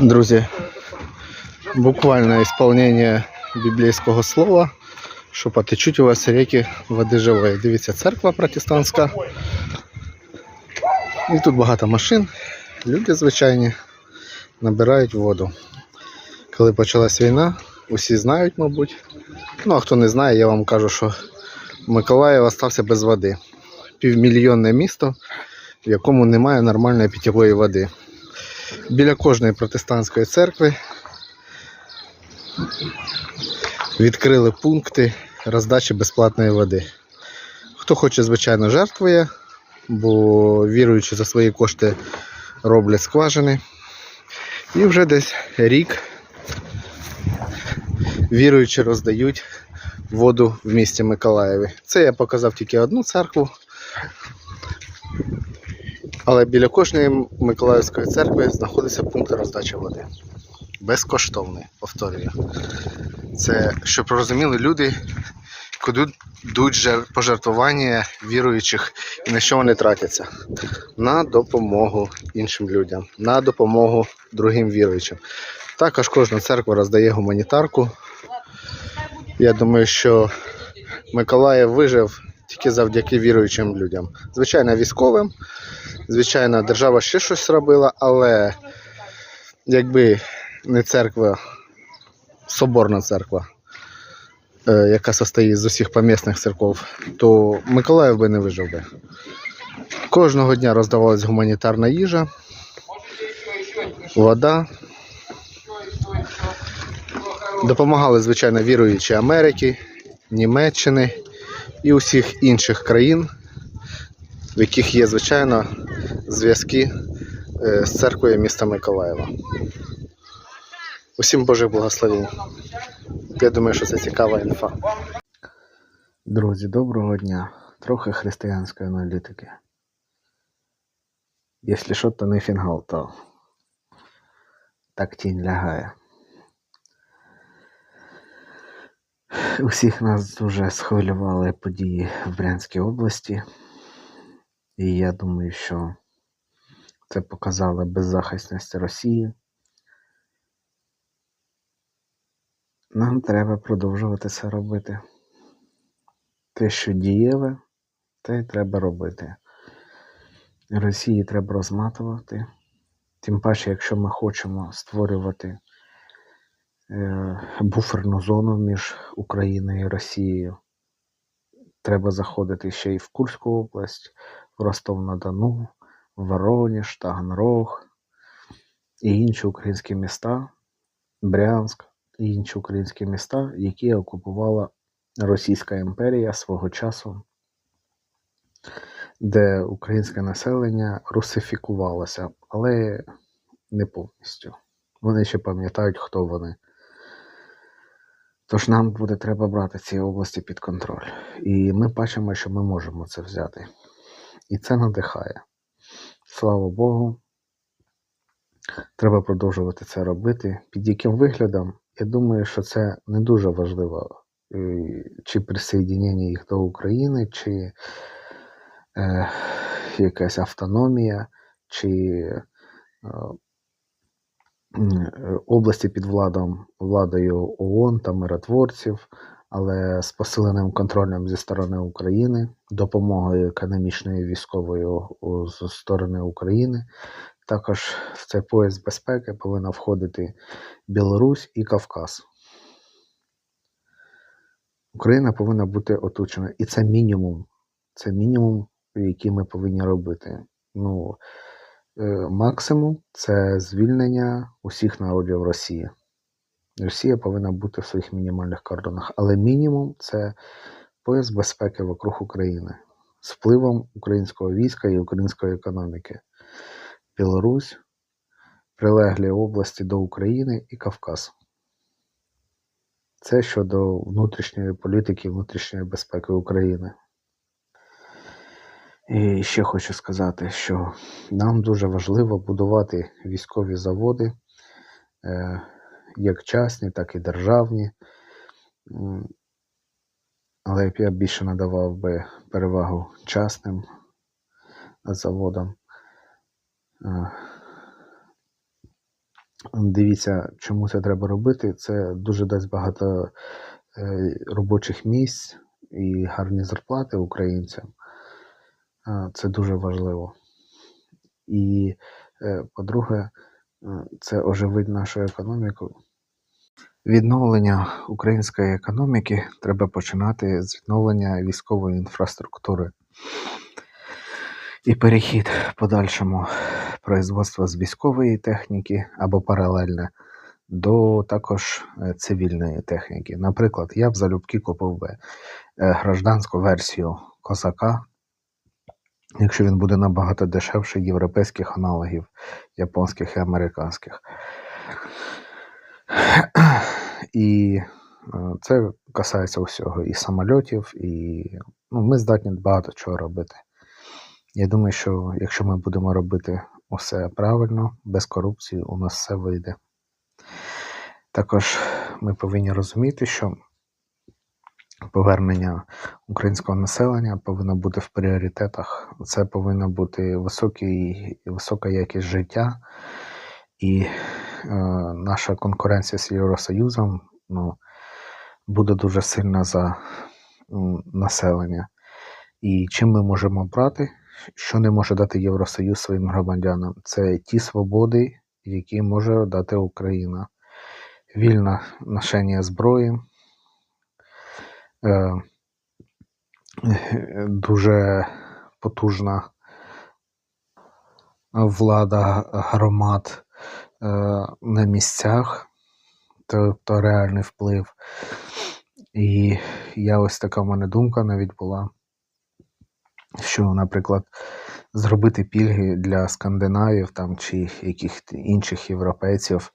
Друзі, буквальне исполнение біблійського слова, що потечуть у вас ріки води живої. Дивіться, церква протестантська. І тут багато машин. Люди звичайні набирають воду. Коли почалась війна, усі знають, мабуть. Ну а хто не знає, я вам кажу, що Миколаїв остався без води. Півмільйонне місто, в якому немає нормальної питьової води. Біля кожної протестантської церкви відкрили пункти роздачі безплатної води. Хто хоче, звичайно, жертвує, бо віруючи за свої кошти роблять скважини. І вже десь рік віруючи роздають воду в місті Миколаєві. Це я показав тільки одну церкву. Але біля кожної Миколаївської церкви знаходиться пункт роздачі води. Безкоштовний, повторюю. Це, щоб розуміли люди, куди йдуть пожертвування віруючих і на що вони тратяться. На допомогу іншим людям, на допомогу другим віруючим. Також кожна церква роздає гуманітарку. Я думаю, що Миколаїв вижив тільки завдяки віруючим людям. Звичайно, військовим. Звичайно, держава ще щось робила, але якби не церква, соборна церква, е, яка состоїть з усіх помісних церков, то Миколаїв би не вижив би. Кожного дня роздавалась гуманітарна їжа, вода. Допомагали, звичайно, віруючі Америки, Німеччини і усіх інших країн, в яких є, звичайно, зв'язки е, з церквою міста Миколаєва. Усім Божих благословень. Я думаю, що це цікава інфа. Друзі, доброго дня. Трохи християнської аналітики. Якщо що, то не фінгал, то так тінь лягає. Усіх нас дуже схвилювали події в Брянській області. І я думаю, що це показало беззахисність Росії. Нам треба продовжувати це робити. Те, що дієве, те й треба робити. Росії треба розматувати. Тим паче, якщо ми хочемо створювати е, буферну зону між Україною і Росією, треба заходити ще й в Курську область, в Ростов-на-Дону, Воронеж, Таганрог і інші українські міста, Брянськ і інші українські міста, які окупувала Російська імперія свого часу, де українське населення русифікувалося, але не повністю. Вони ще пам'ятають, хто вони. Тож нам буде треба брати ці області під контроль. І ми бачимо, що ми можемо це взяти. І це надихає. Слава Богу. Треба продовжувати це робити. Під яким виглядом? Я думаю, що це не дуже важливо, е, чи присоединення їх до України, чи е, якась автономія, чи е, е, області під владом, владою ООН та миротворців, але з посиленим контролем зі сторони України, допомогою економічною і військовою у- з сторони України. Також в цей пояс безпеки повинна входити Білорусь і Кавказ. Україна повинна бути оточена. І це мінімум. Це мінімум, який ми повинні робити. Ну, е, максимум це звільнення усіх народів Росії. Росія повинна бути в своїх мінімальних кордонах, але мінімум це пояс безпеки вокруг України з впливом українського війська і української економіки. Білорусь, прилеглі області до України і Кавказ. Це щодо внутрішньої політики, внутрішньої безпеки України. І ще хочу сказати, що нам дуже важливо будувати військові заводи, е, як частні, так і державні. Але я більше надавав би перевагу частним заводам. Дивіться, чому це треба робити. Це дуже дасть багато е, робочих місць і гарні зарплати українцям. Це дуже важливо. І, е, по-друге, це оживить нашу економіку. Відновлення української економіки треба починати з відновлення військової інфраструктури. І перехід подальшому производства з військової техніки або паралельне до також е, цивільної техніки. Наприклад, я б залюбки купив би е, гражданську версію козака, якщо він буде набагато дешевше європейських аналогів, японських і американських. І е, це касається усього і самольотів, і ну, ми здатні багато чого робити. Я думаю, що якщо ми будемо робити усе правильно, без корупції, у нас все вийде. Також ми повинні розуміти, що повернення українського населення повинно бути в пріоритетах. Це повинна бути високий, висока якість життя, і е, наша конкуренція з Євросоюзом ну, буде дуже сильна за м, населення. І чим ми можемо брати, що не може дати Євросоюз своїм громадянам, це ті свободи, які може дати Україна. Вільне ношення зброї, дуже потужна влада громад е, на місцях, тобто реальний вплив. І я ось така в мене думка навіть була, що, наприклад, зробити пільги для скандинавів там, чи яких інших європейців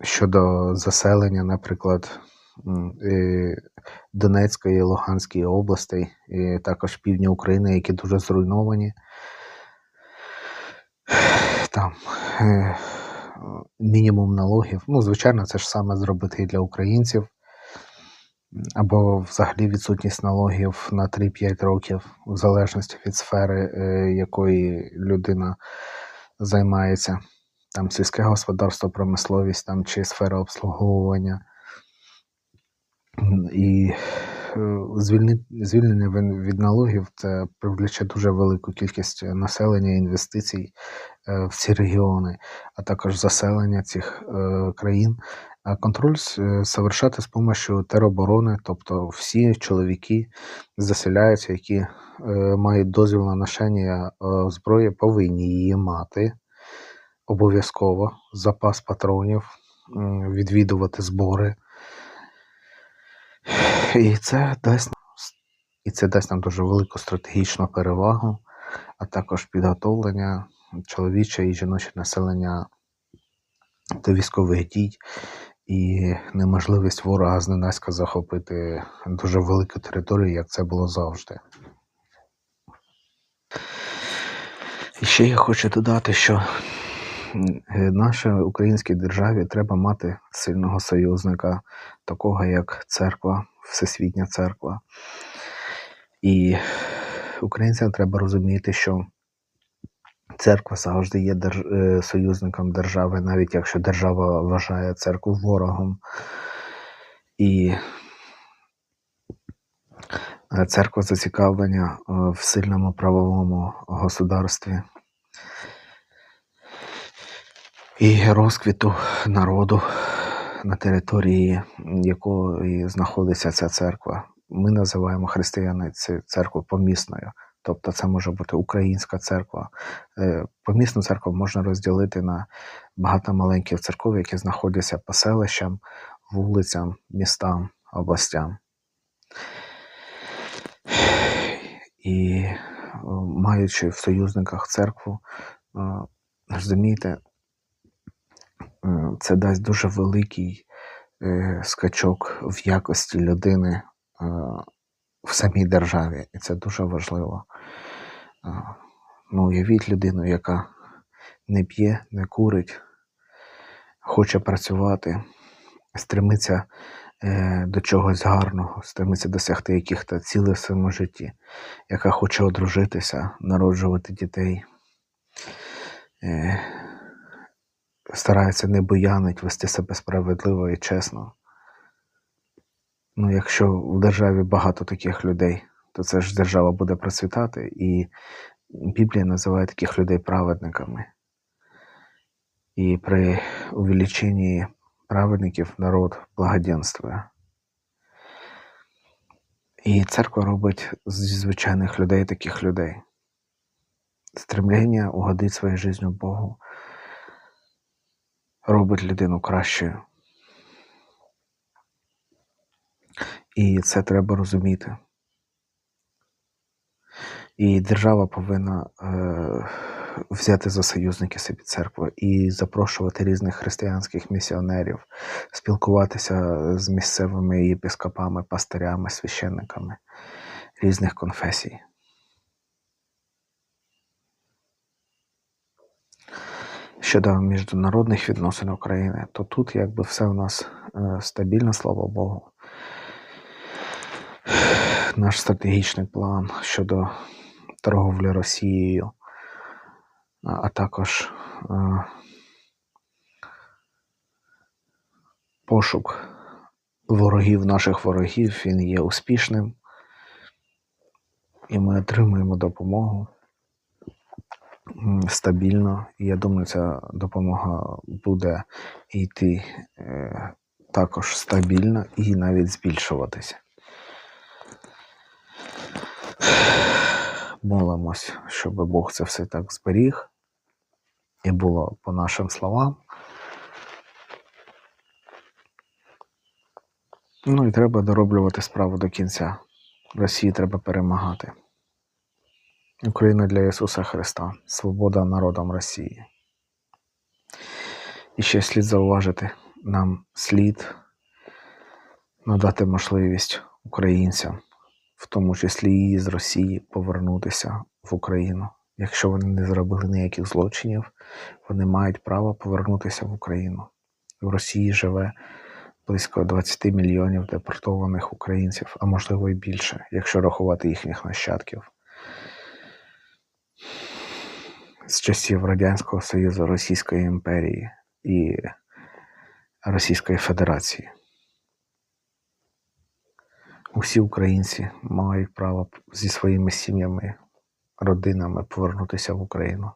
щодо заселення, наприклад, е, Донецької Луганської областей, і також півдня України, які дуже зруйновані. Там е, мінімум налогів. Ну, звичайно, це ж саме зробити і для українців. Або взагалі відсутність налогів на 3-5 років, в залежності від сфери, е, якої людина займається, там сільське господарство, промисловість там, чи сфера обслуговування. І е, звільнення від налогів це привлече дуже велику кількість населення і інвестицій е, в ці регіони, а також заселення цих е, країн. А контроль е, совершати з допомогою тероборони, тобто всі чоловіки заселяються, які е, мають дозвіл на ношення е, зброї, повинні її мати обов'язково, запас патронів, відвідувати збори. І це дасть нам і це дасть нам дуже велику стратегічну перевагу, а також підготовлення чоловіче і жіноче населення до військових дій і неможливість ворога зненацька захопити дуже велику територію, як це було завжди. І ще я хочу додати, що нашій українській державі треба мати сильного союзника, такого як церква, Всесвітня церква. І українцям треба розуміти, що церква завжди є держ... е, союзником держави, навіть якщо держава вважає церкву ворогом. І е, церква зацікавлення е, в сильному правовому государстві і розквіту народу на території якої знаходиться ця церква. Ми називаємо християни цю церкву помісною. Тобто це може бути українська церква. Е, Помісну церкву можна розділити на багато маленьких церков, які знаходяться по селищам, вулицям, містам, областям. І е, маючи в союзниках церкву, е, розумієте, це дасть дуже великий е, скачок в якості людини е, в самій державі. І це дуже важливо. Е, Ну, уявіть людину, яка не п'є, не курить, хоче працювати, стремиться е, до чогось гарного, стремиться досягти яких-то цілей в своєму житті, яка хоче одружитися, народжувати дітей. Стараються не буянить, вести себе справедливо і чесно. Ну, якщо в державі багато таких людей, то це ж держава буде процвітати, і Біблія називає таких людей праведниками. І при увеличенні праведників народ благоденствує. І церква робить зі звичайних людей таких людей. Стремління угодити своєю життю Богу робить людину кращою. І це треба розуміти. І держава повинна е, взяти за союзники собі церкву і запрошувати різних християнських місіонерів, спілкуватися з місцевими єпископами, пастирями, священниками різних конфесій. Щодо міжнародних відносин України, то тут якби все у нас е, стабільно, слава Богу. Наш стратегічний план щодо торговлі Росією, а також е, пошук ворогів наших ворогів, він є успішним. І ми отримуємо допомогу стабільно. І я думаю, ця допомога буде йти е, також стабільно і навіть збільшуватися. Молимось, щоб Бог це все так зберіг і було по нашим словам. Ну і треба дороблювати справу до кінця. Росії треба перемагати. Україна для Ісуса Христа. Свобода народам Росії. І ще слід зауважити, нам слід надати можливість українцям, в тому числі і з Росії, повернутися в Україну. Якщо вони не зробили ніяких злочинів, вони мають право повернутися в Україну. В Росії живе близько 20 мільйонів депортованих українців, а можливо і більше, якщо рахувати їхніх нащадків. З часів Радянського Союзу, Російської імперії і Російської Федерації. Усі українці мають право зі своїми сім'ями, родинами повернутися в Україну.